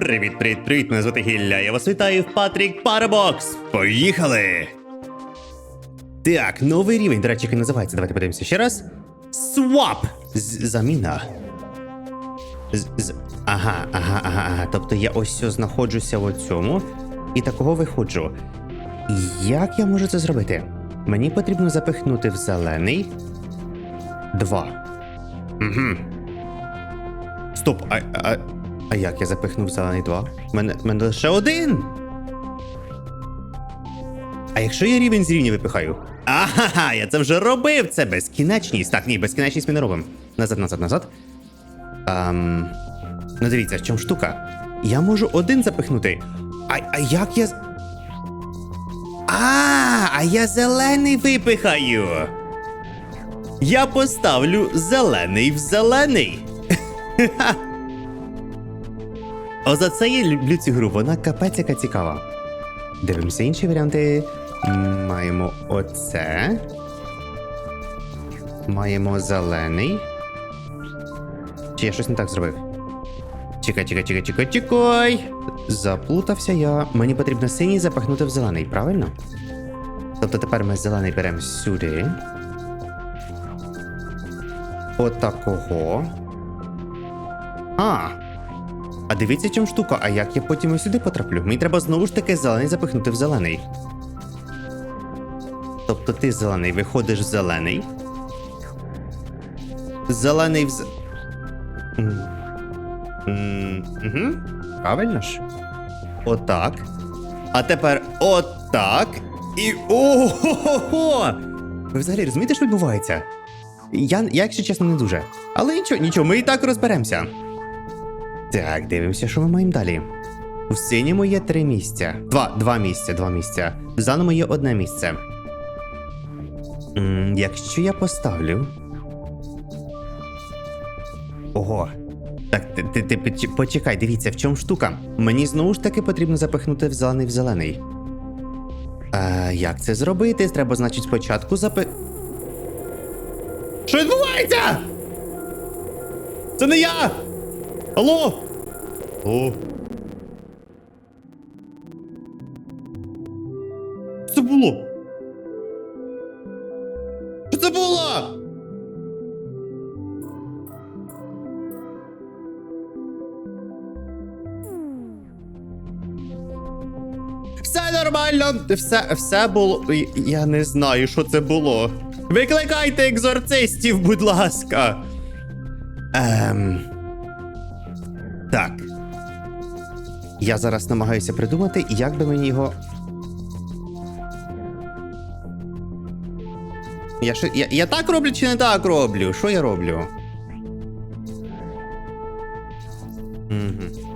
Привіт, привіт, привіт, мене звати Гілля. Я вас вітаю в Патрік Парабокс. Поїхали! Так, новий рівень, до речі, який називається. Давайте подивимося ще раз. Свап! Заміна. Ага, ага, ага, ага. Тобто я ось знаходжуся в цьому і такого виходжу. Як я можу це зробити? Мені потрібно запихнути в зелений. Два. Угу. Стоп, а, а, а як я запихнув зелений 2? Мене, мене лише один. А якщо я рівень з рівня випихаю? Ага, я це вже робив! Це безкінечність. Так, ні, безкінечність ми не робимо. Назад, назад, назад. Ам... Ну дивіться, в чому штука? Я можу один запихнути. А, а як я. А, а я зелений випихаю. Я поставлю зелений в зелений. О, за це я люблю цю гру, вона капець яка цікава. Дивимося інші варіанти. Маємо оце. Маємо зелений. Чи я щось не так зробив? Чекай, чекай, чекай, чекай, чекай. Заплутався я. Мені потрібно синій запахнути в зелений, правильно? Тобто тепер ми зелений беремо сюди. Отакого. А. А дивіться, чому штука, а як я потім ось сюди потраплю? Мені треба знову ж таки зелений запихнути в зелений. Тобто ти зелений, виходиш в зелений. Зелений в. Угу. Правильно ж? Отак. А тепер отак. І. Ого! Ви взагалі розумієте, що відбувається? Я, я, якщо чесно, не дуже. Але нічого, нічого, ми і так розберемося. Так, дивимося, що ми маємо далі. У синьому є три місця. Два, два місця, два місця. В зеленому є одне місце. М, якщо я поставлю. Ого. Так, ти, ти, ти почекай, дивіться, в чому штука. Мені знову ж таки потрібно запихнути в зелений в зелений. Е, як це зробити? Треба, значить, спочатку запи. Що відбувається? Це не я! Алло! О. Що це було? Що це було? Все нормально, все, все було. Я не знаю, що це було. Викликайте екзорцистів, будь ласка. Ем. Так. Я зараз намагаюся придумати, як би мені його. Я, що, я, я так роблю чи не так роблю? Що я роблю? Угу.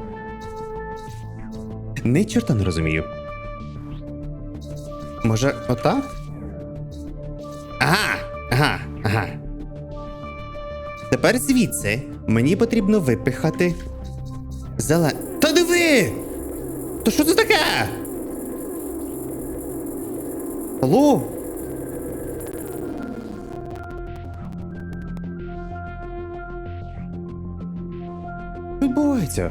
Ни чорта не розумію. Може, отак? Ага, ага, ага. Тепер звідси мені потрібно випихати зелен. Та диви! То що це таке? Алло? Відбувається?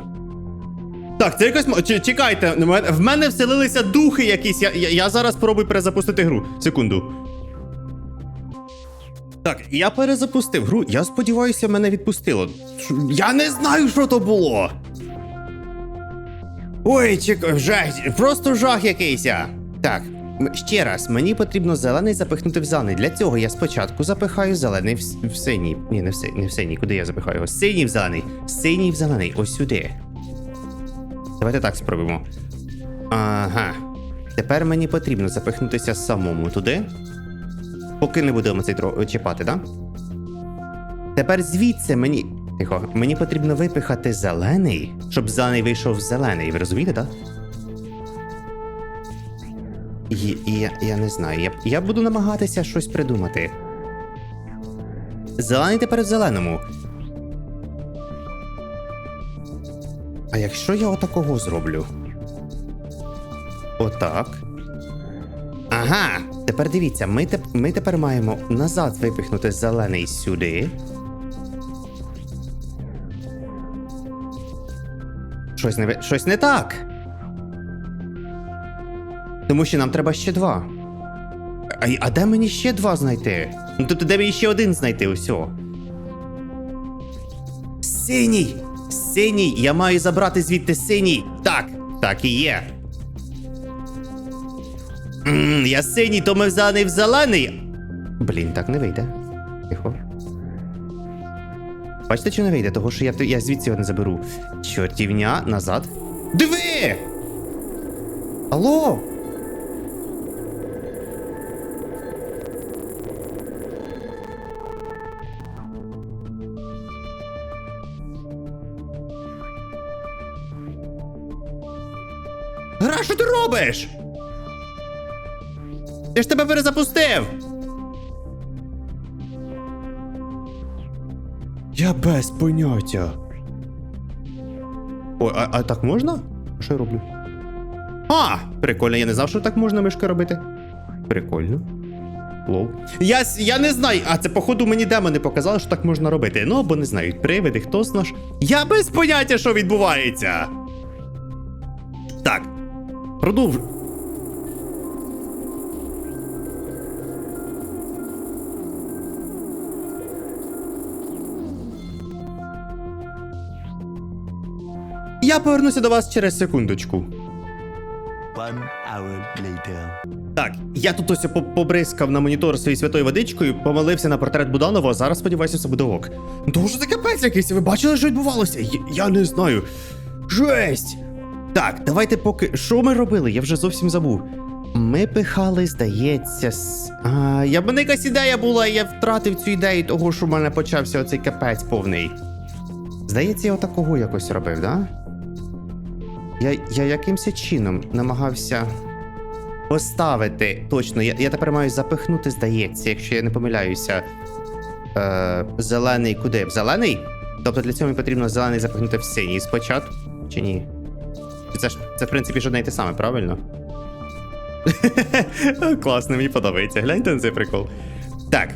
Так, це якось. Чекайте, в мене- вселилися духи якісь. Я, я, я зараз спробую перезапустити гру. Секунду. Так, я перезапустив гру. Я сподіваюся, мене відпустило. Я не знаю, що то було. Ой, чекай, жах, просто жах якийсь. Так, ще раз, мені потрібно зелений запихнути в зелений. Для цього я спочатку запихаю зелений в, в синій. Ні, не в синій, не в синій. Куди я запихаю його? Синій в зелений. Синій в зелений. Ось сюди. Давайте так спробуємо. Ага. Тепер мені потрібно запихнутися самому туди. Поки не будемо цей дро чіпати, да? Тепер звідси мені. Тихо, мені потрібно випихати зелений, щоб зелений вийшов зелений. Ви розумієте, так? Я, я не знаю. Я, я буду намагатися щось придумати. Зелений тепер в зеленому. А якщо я отакого зроблю? Отак. Ага, тепер дивіться, ми, теп- ми тепер маємо назад випихнути зелений сюди. Щось не, щось не так. Тому що нам треба ще два. А, а де мені ще два знайти? Ну тобто, де мені ще один знайти усього? Синій! Синій! Я маю забрати звідти синій! Так, так і є. м я синій, то ми зелений в зелений. Блін, так не вийде. Бачите, що не вийде? Того, що я, я звідси його не заберу. Чортівня назад. Диви! Алло! Гра, що ти робиш? Я ж тебе перезапустив! Я без поняття. Ой, а, а так можна? Що я роблю? А! Прикольно, я не знав, що так можна мишки робити. Прикольно. Лоу. Я, я не знаю, а це походу мені демони показали, що так можна робити. Ну, або не знають, привиди, хто з наш. Я без поняття, що відбувається. Так. Продовж. Я повернуся до вас через секундочку. One hour later. Так, я тут ось побризкав на монітор своєю святою водичкою, помилився на портрет Буданова, а зараз сподіваюся, все буде ок. Що це капець якийсь, ви бачили, що відбувалося? Я, я не знаю. Жесть! Так, давайте поки. Що ми робили? Я вже зовсім забув. Ми пихали, здається. С... А, я мене якась ідея була, я втратив цю ідею того, що в мене почався оцей капець повний. Здається, я отакого якось робив, да? Я, я якимось чином намагався поставити. Точно, я, я тепер маю запихнути, здається, якщо я не помиляюся. Е, зелений куди? В зелений? Тобто для цього мені потрібно зелений запихнути в синій спочатку. Чи ні? Це ж це, в принципі, ж одне й те саме, правильно? Класно, мені подобається. Гляньте на цей прикол. Так.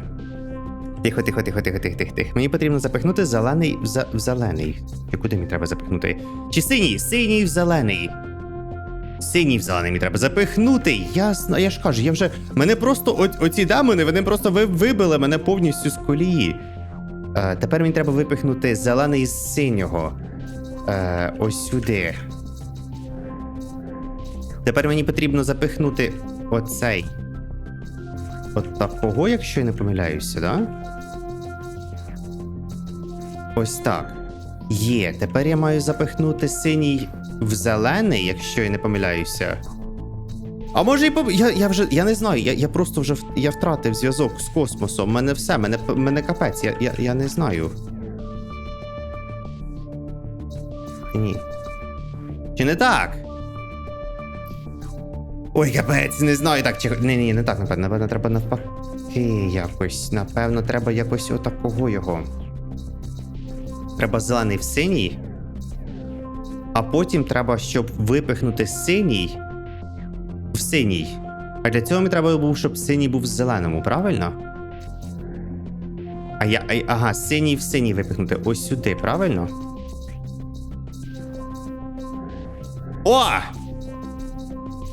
Тихо, тихо, тихо, тихо, тихо, тихо, тихо. Мені потрібно запихнути зелений в, за... в зелений. Чи куди мені треба запихнути? Чи синій? Синій в зелений. Синій в зелений мені треба запихнути. Ясно, я ж кажу, я вже. Мене просто о... оці демони, вони просто ви... вибили мене повністю з колії. Е, тепер мені треба випихнути зелений з синього. Е, ось сюди. Тепер мені потрібно запихнути оцей. От такого, якщо я не помиляюся, да? Ось так. Є, тепер я маю запихнути синій в зелений, якщо я не помиляюся. А може і пом... я, я вже. Я не знаю, я, я просто вже я втратив зв'язок з космосом. Мене все, мене, мене капець, я, я, я не знаю. Ні. Чи не так? Ой, капець, не знаю так чи. Ні, ні, не так, напевно, напевно, треба навпаки якось. Напевно, треба якось отакого його. Треба зелений в синій. А потім треба, щоб випихнути синій в синій. А для цього мені треба було, щоб синій був в зеленому, правильно? А я. А, ага, синій в синій випихнути. Ось сюди, правильно? О!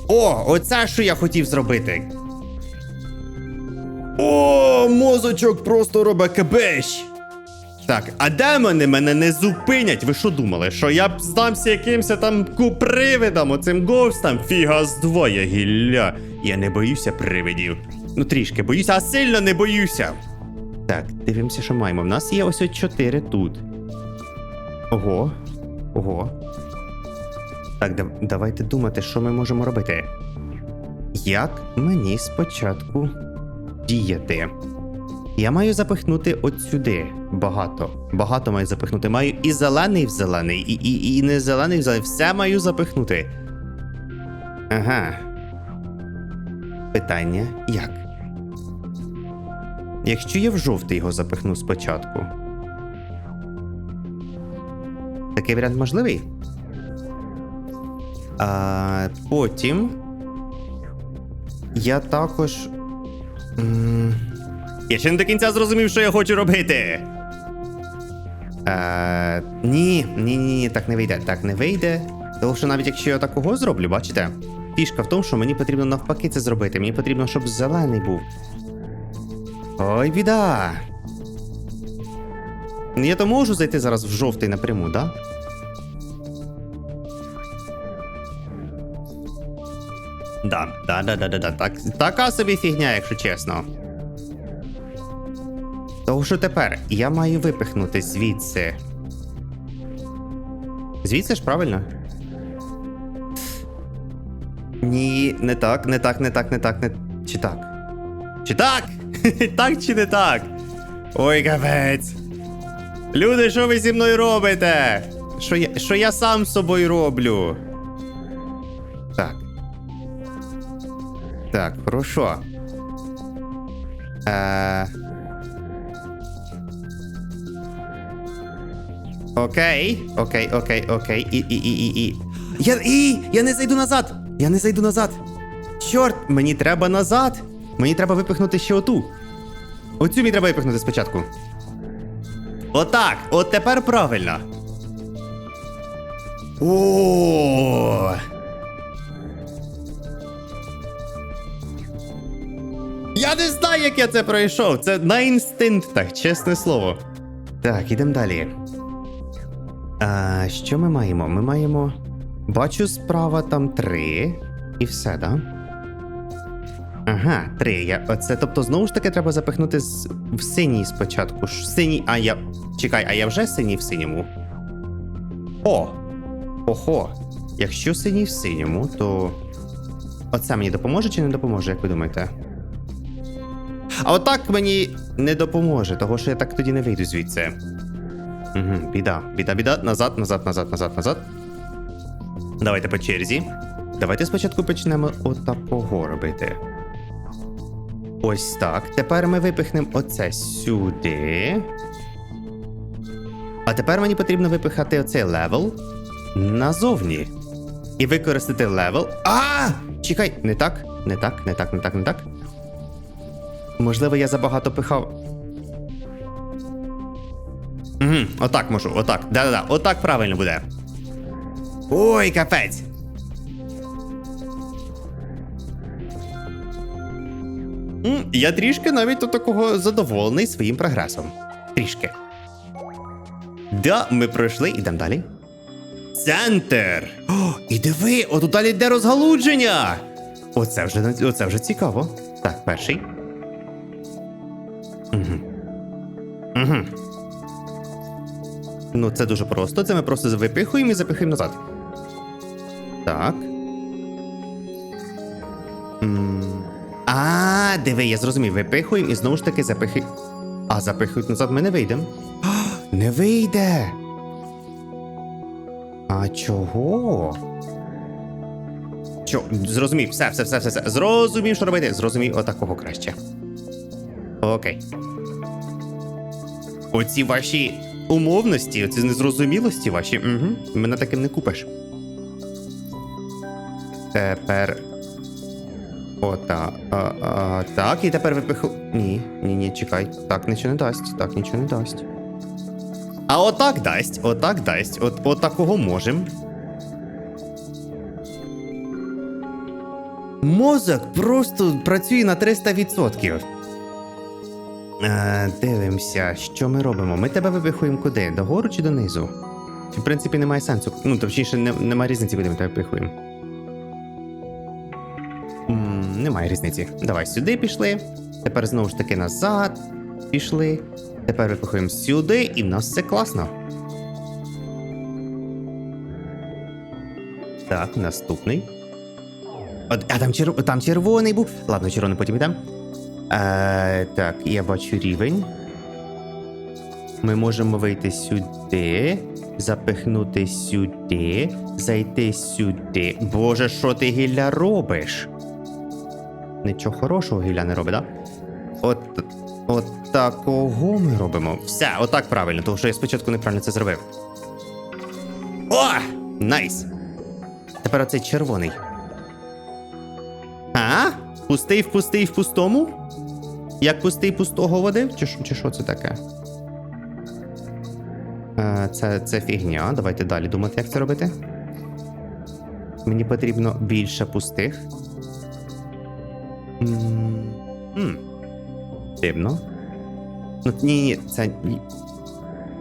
О, оце що я хотів зробити. О, мозочок просто робить кабеш. Так, а демони мене не зупинять. Ви що думали? Що я б здамся якимось там ку- привидам, оцим говстам? Фіга з двоє гілля. Я не боюся привидів. Ну трішки боюся, а сильно не боюся. Так, дивимося, що маємо. В нас є ось от чотири тут. Ого. Ого. Так, дав- давайте думати, що ми можемо робити. Як мені спочатку діяти? Я маю запихнути от сюди. Багато. Багато маю запихнути. Маю і зелений в зелений, і, і, і не зелений в зелений. Все маю запихнути. Ага. Питання як? Якщо я в жовтий його запихну спочатку. Такий варіант можливий? А, потім. Я також. М, Я ще не до кінця зрозумів, що я хочу робити. Е, ні, ні, ні, так не вийде. Так не вийде. Тому що навіть якщо я такого зроблю, бачите? Фішка в тому, що мені потрібно навпаки це зробити. Мені потрібно, щоб зелений був. Ой, біда. Я то можу зайти зараз в жовтий напряму, да? Да, да, да, да, да, да. Так, така собі фігня, якщо чесно. Того що тепер я маю випихнути звідси. Звідси ж правильно? Ні, не так, не так, не так, не так, не. Чи так? Чи так? так чи не так? Ой, капець. Люди, що ви зі мною робите? Що я, що я сам з собою роблю? Так. Так, хорошо. Е... Окей, окей, окей, окей. І, і, і, і, і. Я, і, я не зайду назад! Я не зайду назад. Чорт, мені треба назад. Мені треба випихнути ще оту. Оцю мені треба випихнути спочатку. Отак, от тепер правильно. О! Я не знаю, як я це пройшов. Це на інстинктах, чесне слово. Так, ідемо далі. А, що ми маємо? Ми маємо. Бачу справа там три. І все, да? Ага, три. Я, оце, тобто, знову ж таки, треба запихнути з, в синій спочатку. Ж Синій. А я. Чекай, а я вже синій в синьому. О! Охо. Якщо синій в синьому, то. Оце мені допоможе чи не допоможе, як ви думаєте? А отак мені не допоможе, того що я так тоді не вийду звідси. Угу, біда, біда, біда. Назад, назад, назад, назад, назад. Давайте по черзі. Давайте спочатку почнемо отакого робити. Ось так. Тепер ми випихнемо оце сюди. А тепер мені потрібно випихати оцей левел назовні. І використати левел. А! Чекай, не так, не так, не так, не так, не так. Можливо, я забагато пихав. Угу, отак можу, отак. Да-да-да, отак правильно буде. Ой, капець. Я трішки навіть до такого задоволений своїм прогресом. Трішки. Да, ми пройшли, ідемо далі. Центр! О, і диви, отут далі йде розгалудження! Оце вже, оце вже цікаво. Так, перший. Угу. Угу. Ну, це дуже просто. Це ми просто випихуємо і запихуємо назад. Так. А, диви, я зрозумів. Випихуємо і знову ж таки запихи. А запихують назад ми не вийдемо. Не вийде. А чого? Чо? Зрозумів, все, все, все, все, все. Зрозумів, що робити. Зрозумів, отакого краще. Окей. Оці ваші умовності, оці незрозумілості ваші. Угу. Мене таким не купиш. Тепер. Ота. Так, і тепер випиху. Ні, ні, ні, чекай. Так нічого не дасть. Так нічого не дасть. А отак дасть, отак дасть. От, от такого можем. Мозок просто працює на 300%. Е, дивимося, що ми робимо. Ми тебе випихуємо куди? Догору чи донизу? В принципі, немає сенсу. Ну, точніше, не, немає різниці, куди ми тебе випихуємо. М, немає різниці. Давай сюди пішли. Тепер знову ж таки назад. Пішли. Тепер випихуємо сюди, і в нас все класно. Так, наступний. А там, черв... там червоний був. Ладно, червоний потім йдемо. Е, так, я бачу рівень. Ми можемо вийти сюди, запихнути сюди, зайти сюди. Боже, що ти гілля робиш? Нічого хорошого гілля не робить, да? От, от такого ми робимо. Все, отак правильно, тому що я спочатку неправильно це зробив. О! Найс! Тепер оцей червоний. А? Пустий в пустий в пустому? Як пустий пустого водив? Чи, чи що це таке? Е, це, це фігня. Давайте далі думати, як це робити. Мені потрібно більше пустих. М, м. Дивно. Ну, ні, ні, це.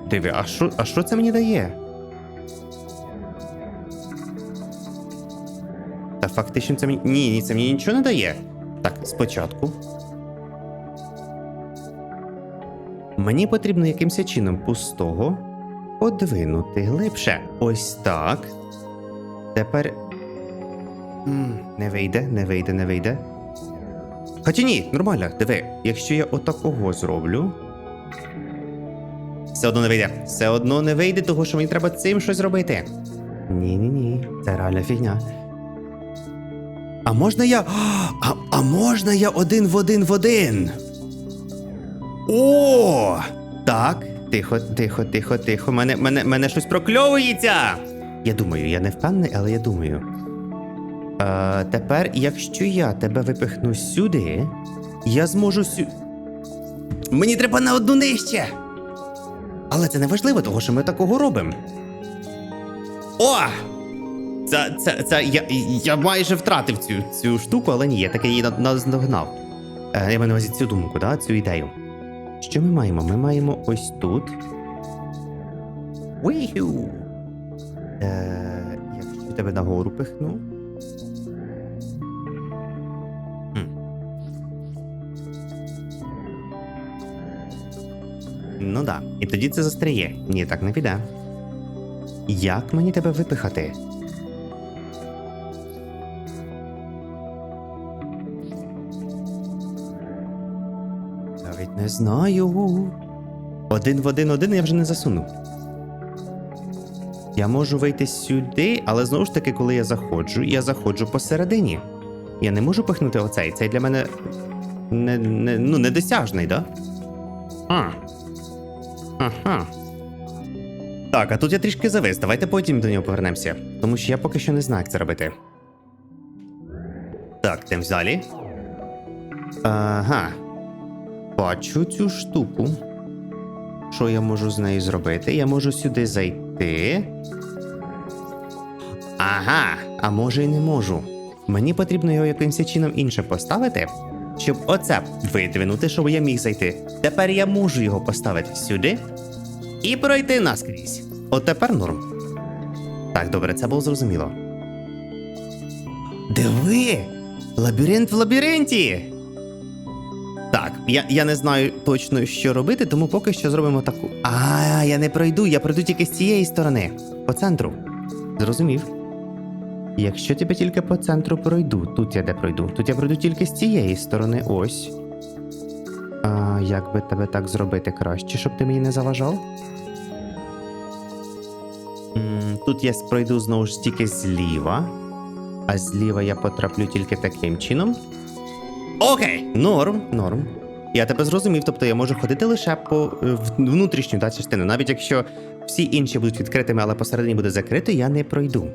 Диви, а що, а що це мені дає? Та фактично це мені. Ні, ні, це мені нічого не дає. Так, спочатку. Мені потрібно якимось чином пустого подвинути глибше. Ось так. Тепер. Не вийде, не вийде, не вийде. Хоча ні, нормально, диви, якщо я отакого зроблю. Все одно не вийде. Все одно не вийде, тому що мені треба цим щось робити. Ні-ні-ні, це реальна фігня. А можна я. А, а можна я один в один в один? О! Так, тихо, тихо, тихо, тихо. Мене, мене, мене щось прокльовується. Я думаю, я не впевнений, але я думаю. Е, тепер, якщо я тебе випихну сюди, я зможу сю. Мені треба на одну нижче. Але це не важливо, тому що ми такого робимо. О! Це, це, це я, я майже втратив цю, цю штуку, але ні, я таки її наздогнав. Е, я маю на увазі цю думку, да, цю ідею. Що ми маємо? Ми маємо ось тут. Віхю. Е, якщо тебе нагору пихну. Хм. Ну да. І тоді це застряє. Ні, так не піде. Як мені тебе випихати? Навіть не знаю. Один в один один я вже не засуну. Я можу вийти сюди, але знову ж таки, коли я заходжу, я заходжу посередині. Я не можу пихнути оцей. Цей для мене не, не, ну, недосяжний, да? А. Ага. Так, а тут я трішки завис. Давайте потім до нього повернемося. Тому що я поки що не знаю, як це робити. Так, тим взяли. Ага. Бачу цю штуку. Що я можу з нею зробити? Я можу сюди зайти. Ага, а може і не можу. Мені потрібно його якимось чином інше поставити, щоб оце видвинути, щоб я міг зайти. Тепер я можу його поставити сюди і пройти наскрізь. От тепер норм. Так, добре, це було зрозуміло. Диви! Лабіринт в лабіринті! Я, я не знаю точно, що робити, тому поки що зробимо таку. А, я не пройду, я пройду тільки з цієї сторони, по центру. Зрозумів. Якщо тебе тільки по центру пройду, тут я де пройду, тут я пройду тільки з цієї сторони, ось. А як би тебе так зробити краще, щоб ти мені не заважав? М, Тут я пройду знову ж тільки зліва, а зліва я потраплю тільки таким чином. Окей, норм, норм. Я тебе зрозумів, тобто я можу ходити лише по е, внутрішню та частину. Навіть якщо всі інші будуть відкритими, але посередині буде закрито, я не пройду.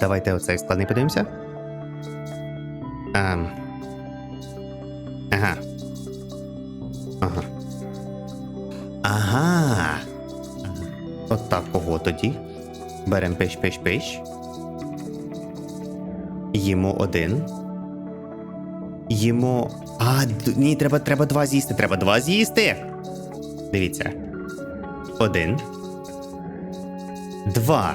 Давайте оцей складний подивимося. Ем. Ага. Ага. Ага. От такого тоді. Берем пиш-пиш-пиш. Їмо один. Їмо. А, ні, треба, треба два з'їсти. Треба два з'їсти. Дивіться. Один. Два.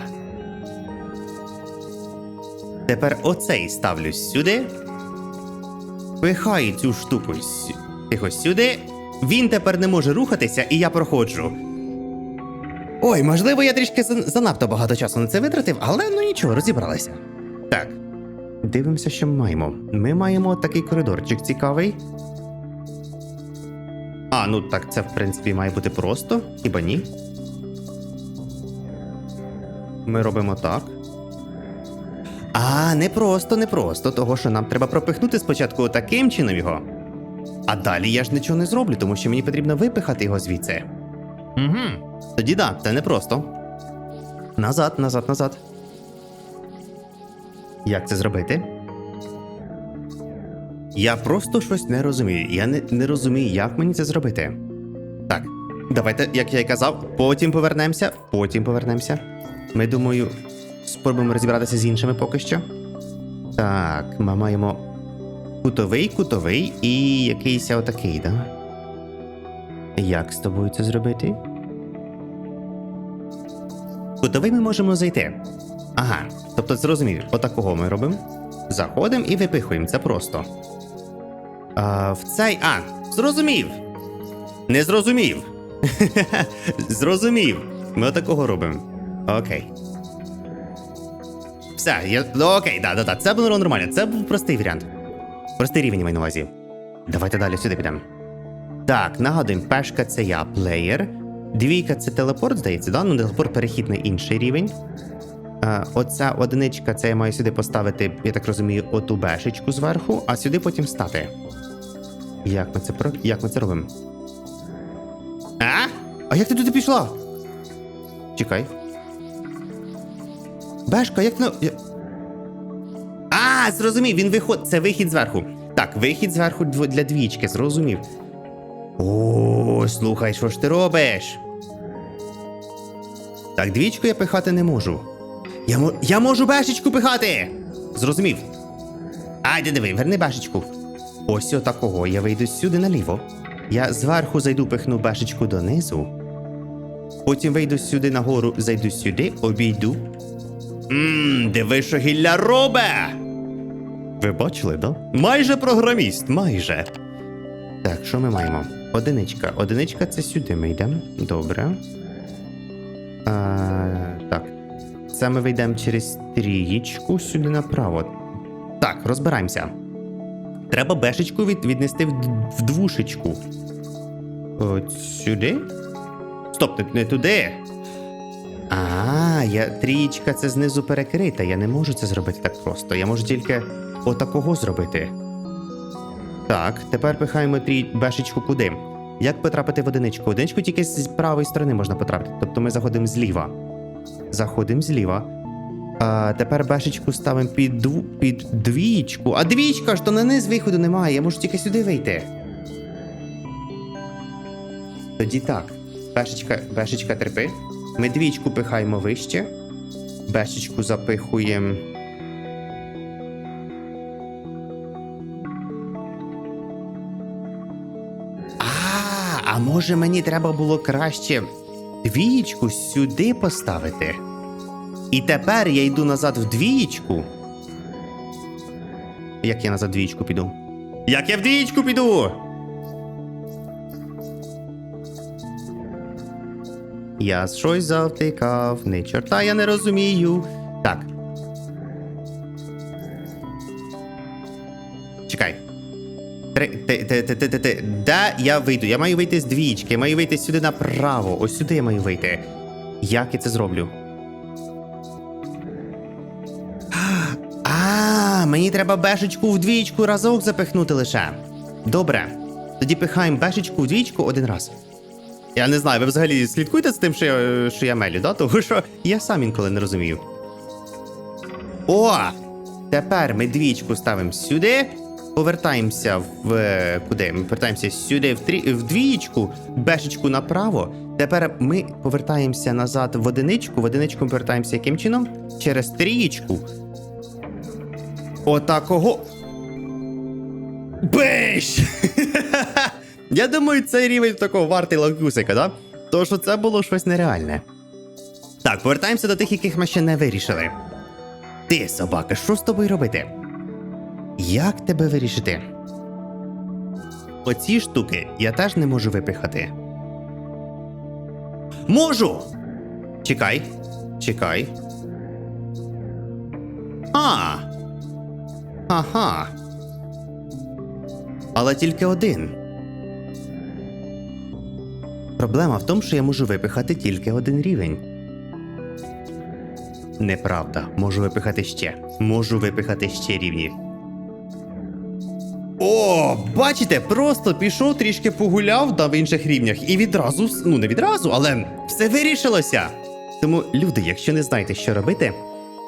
Тепер оцей ставлю сюди. Пихаю цю штуку тихо сюди. Він тепер не може рухатися, і я проходжу. Ой, можливо, я трішки занадто багато часу на це витратив, але ну нічого, розібралися. Так. Дивимося, що ми маємо. Ми маємо такий коридорчик цікавий. А, ну так, це в принципі має бути просто, хіба ні? Ми робимо так. А, не просто, не просто, того що нам треба пропихнути спочатку таким чином його. А далі я ж нічого не зроблю, тому що мені потрібно випихати його звідси. Угу. Тоді да, це не просто. Назад, назад, назад. Як це зробити? Я просто щось не розумію. Я не, не розумію, як мені це зробити. Так, Давайте, як я й казав, потім повернемося. Потім повернемося. Ми думаю, спробуємо розібратися з іншими поки що. Так, ми маємо кутовий, кутовий і якийсь отакий, да? Як з тобою це зробити? Кутовий ми можемо зайти. Ага, тобто зрозумів, отакого ми робимо. Заходимо і випихуємо, це просто. А, в цей. А, зрозумів! Не зрозумів. зрозумів. Ми отакого робимо. Окей. Все, я. ну, Окей, да, да, да. Це було нормально. Це був простий варіант. Простий рівень маю на увазі. Давайте далі сюди підемо. Так, нагадуємо, пешка це я, плеєр. Двійка це телепорт, здається, да? Ну, телепорт перехід на інший рівень. Е, оця одиничка, це я маю сюди поставити, я так розумію, оту бешечку зверху, а сюди потім стати. Як ми це як ми це робимо? А? А як ти туди пішла? Чекай. Бешка, як ти. я- А, зрозумів, він виход. Це вихід зверху. Так, вихід зверху для двічки, зрозумів. О, слухай, що ж ти робиш? Так, двічку я пихати не можу. Я, мо... я можу бешечку пихати! Зрозумів. Айде диви, верни бешечку. Ось отакого. Я вийду сюди наліво. Я зверху зайду, пихну бешечку донизу. Потім вийду сюди нагору, зайду сюди, обійду. Ммм, диви, що гілля робе! Ви бачили, да? Майже програміст, майже. Так, що ми маємо? Одиничка. Одиничка це сюди ми йдемо. Добре. А. Це ми вийдемо через трієчку сюди направо. Так, розбираємося. Треба бешечку від, віднести в, в двушечку. От сюди? Стоп, не- туди. А, я трієчка це знизу перекрита. Я не можу це зробити так просто. Я можу тільки отакого зробити. Так, тепер пихаємо трій бешечку куди? Як потрапити в одиничку? В Одиничку тільки з правої сторони можна потрапити. Тобто ми заходимо зліва. Заходимо зліва. А тепер бешечку ставимо під, дву, під двічку. А двічка ж то на низ виходу немає, я можу тільки сюди вийти. Тоді так. Бешечка, бешечка терпи. Ми двічку пихаємо вище. Бешечку запихуємо. А, а може мені треба було краще двієчку сюди поставити? І тепер я йду назад в двієчку. Як я назад в двієчку піду? Як я в двієчку піду? Я щось завтикав, не чорта я не розумію. Три, ти, ти, ти, ти. Де я вийду? Я маю вийти з двічки, я маю вийти сюди направо. Ось сюди я маю вийти. Як я це зроблю? А, мені треба бешечку в двічку разок запихнути лише. Добре. Тоді пихаємо бешечку в двічку один раз. Я не знаю, ви взагалі слідкуєте з тим, що я, що я мелю, да? Тому що я сам інколи не розумію. О! Тепер ми двічку ставимо сюди. Повертаємося в. е, Куди? Ми повертаємося сюди в, трі, в двічку, бешечку направо. Тепер ми повертаємося назад в одиничку. В одиничку ми повертаємося яким чином? Через трієчку. Отакого. Биш! Я думаю, цей рівень такого вартий лакусика, да? Тому що це було щось нереальне. Так, повертаємося до тих, яких ми ще не вирішили. Ти, собака, що з тобою робити? Як тебе вирішити? Оці штуки я теж не можу випихати. Можу! Чекай. Чекай. А. Ага. Але тільки один. Проблема в тому, що я можу випихати тільки один рівень. Неправда, можу випихати ще. Можу випихати ще рівні. О, бачите, просто пішов трішки погуляв да, в інших рівнях і відразу, ну не відразу, але все вирішилося. Тому, люди, якщо не знаєте, що робити,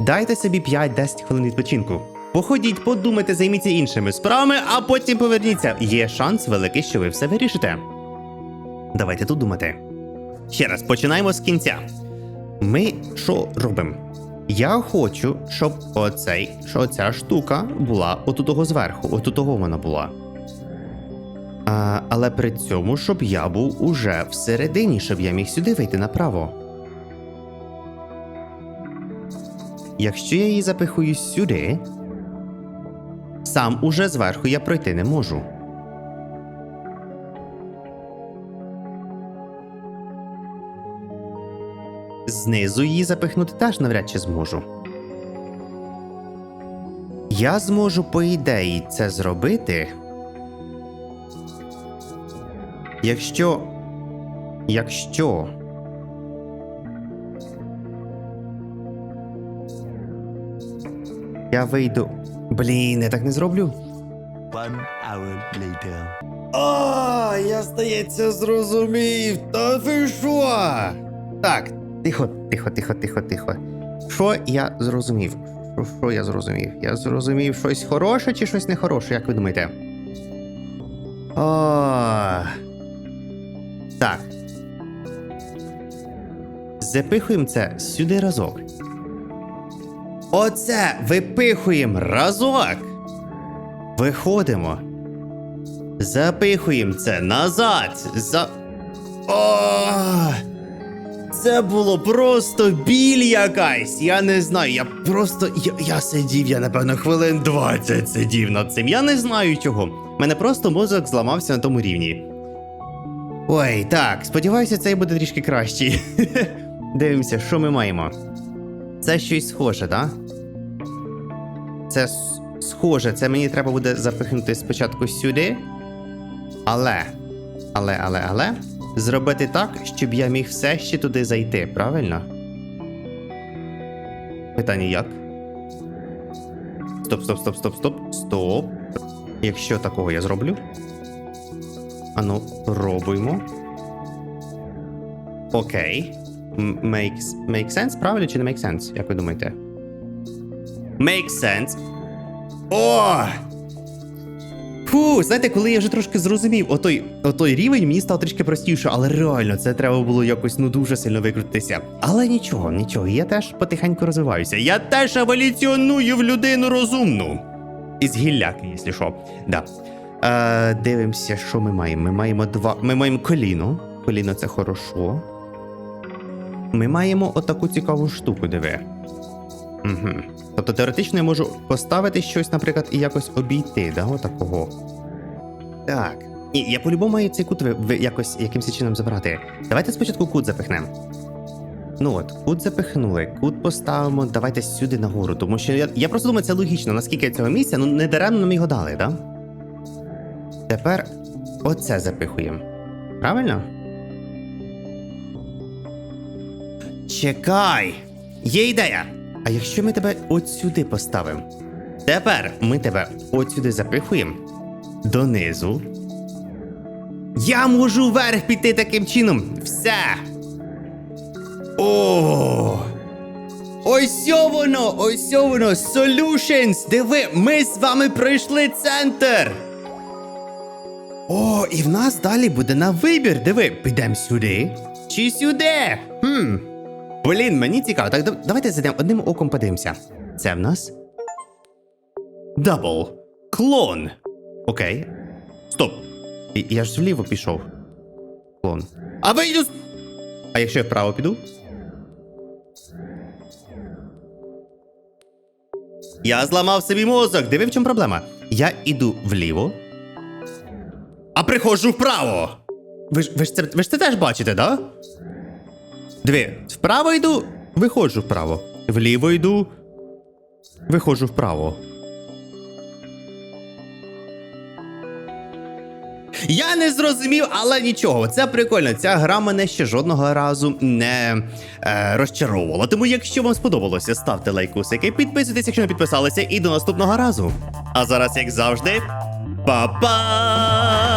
дайте собі 5-10 хвилин відпочинку. Походіть, подумайте, займіться іншими справами, а потім поверніться. Є шанс великий, що ви все вирішите. Давайте тут думати. Ще раз, починаємо з кінця. Ми що робимо? Я хочу, щоб оцей, оця штука була отутого зверху, отутого вона була. А, але при цьому, щоб я був уже всередині, щоб я міг сюди вийти направо. Якщо я її запихую сюди, сам уже зверху я пройти не можу. Знизу її запихнути теж навряд чи зможу. Я зможу, по ідеї, це зробити. Якщо. Якщо. Я вийду. Блін, я так не зроблю. One hour later. А, я здається, зрозумів. Та ви що? Так, тихо, тихо, тихо, тихо, тихо. Що я зрозумів? Що, я зрозумів? Я зрозумів щось хороше чи щось нехороше, як ви думаєте? О, так. Запихуємо це сюди разок. Оце випихуємо разок. Виходимо. Запихуємо це назад. За. О! Це було просто біль якась. Я не знаю. Я просто. Я, я сидів, я напевно хвилин 20 сидів над цим. Я не знаю чого. Мене просто мозок зламався на тому рівні. Ой, так, сподіваюся, цей буде трішки кращий. Дивимося, що ми маємо. Це щось схоже, так? Це схоже, це мені треба буде запихнути спочатку сюди. Але, але, але, але, зробити так, щоб я міг все ще туди зайти, правильно? Питання як? Стоп, стоп, стоп, стоп, стоп, стоп. Якщо такого я зроблю. Ану, пробуймо. Окей. Makes, make sense, правильно чи не make sense? Як ви думаєте? Make sense. О! Фу, знаєте, коли я вже трошки зрозумів, отой, отой рівень мені став трішки простіше, але реально це треба було якось ну дуже сильно викрутитися. Але нічого, нічого, я теж потихеньку розвиваюся. Я теж еволюціоную в людину розумну. Із гілляки, якщо що. Да. Е, дивимося, що ми маємо. Ми маємо два. Ми маємо коліно. Коліно це хорошо. Ми маємо отаку цікаву штуку, диви. Угу. Тобто теоретично я можу поставити щось, наприклад, і якось обійти, да, отакого. Так. Ні, я по-любому маю цей кут ви, ви якось якимось чином забрати. Давайте спочатку кут запихнемо. Ну от, кут запихнули, кут поставимо, давайте сюди нагору, тому що я, я просто думаю, це логічно, наскільки цього місця, ну не даремно нам його дали, да? Тепер оце запихуємо. Правильно? Чекай! Є ідея! А якщо ми тебе от сюди поставимо? Тепер ми тебе от сюди запихуємо донизу. Я можу вверх піти таким чином. Все. О! Ось воно! Ось воно! Solutions! Диви, ми з вами пройшли центр! О, і в нас далі буде на вибір. Диви, підемо сюди чи сюди? Хм. Блін, мені цікаво. Так давайте зайдемо одним оком подивимося. Це в нас. Дабл. Клон. Окей. Стоп. Я ж вліво пішов. Клон. А вийду. А якщо я вправо піду? Я зламав собі мозок. Диви, в чому проблема. Я іду вліво. А приходжу вправо. Ви ж, ви ж, це, ви ж це теж бачите, да? Диви, вправо йду, виходжу вправо. Вліво йду, виходжу вправо. Я не зрозумів, але нічого. Це прикольно. Ця гра мене ще жодного разу не е, розчаровувала. Тому, якщо вам сподобалося, ставте лайкусики, підписуйтесь, якщо не підписалися, і до наступного разу. А зараз, як завжди, па-па!